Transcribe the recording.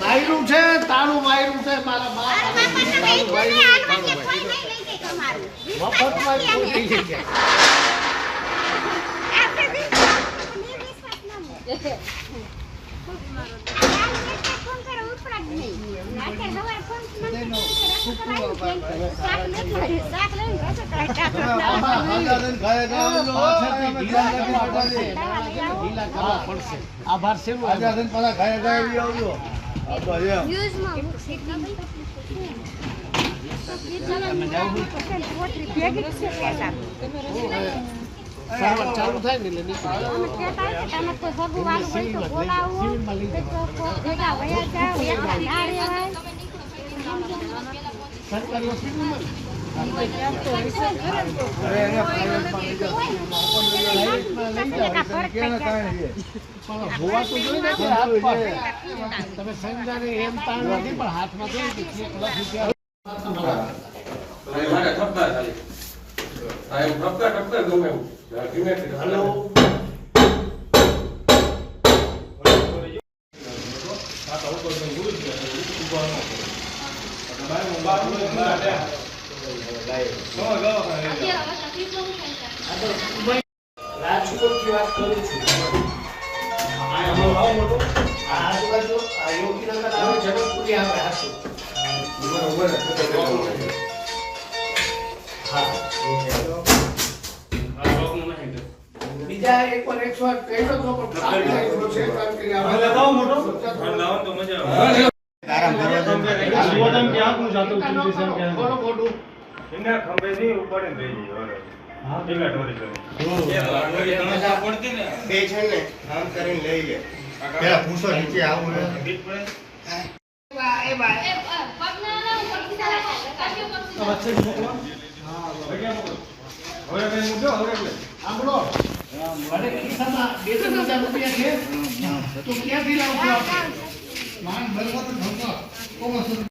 માયરું છે તારું માયરું છે મારા બાપ મફતમાં જ કોઈ વિશ્વાસ નહીં છે ચાલુ થાય ન એટલે ફોન કરે ઉપડા જ નહીં. અત્યારે સવારે ફોન મને કરે, રસ્તો તો લાવી જ નહીં. શાક નથી મળ્યું. શાક લઈને રસ્તો તો લાવી જ નહીં. પડશે. આભાર છે ને? ન્યૂઝમાં મૂકશે. પોતરી ભેગી જ છે પહેલા. સર્વર ચાલુ થાય ને એટલે નીકળી જાય. અમે કહેતા હોય કે તમે કોઈ ભગું વાળું હોય તો મજા સિવિલમાં લઈ કંઈક કોક ભેગા વયા જાઓ, એકલા ના રહેવાય. સરકારી હોસ્પિટલમાં ને? પ્રાઇવેટમાં લઈ જાઓ. પણ હોવા. તો જોઈએ ને કે હાથ પર. તમે સમજાને એમ તાણ નથી પણ હાથમાં તો એક લાખ રૂપિયા અરે મારે ઠપકા ખાલી હા. રાજકોટથી વાત કરું છું આવે તો કારણ કે આ ઘણું મોટું બે છે ને આમ કરીને લઈ લે પેલા પૂછો નીચે આવું ને સાંભળો મને ખિસ્સામાં બે ત્રણ હજાર રૂપિયા છે. તો ક્યાંથી લાવશો આપણે? માન તો ભંગ. કોમર્સ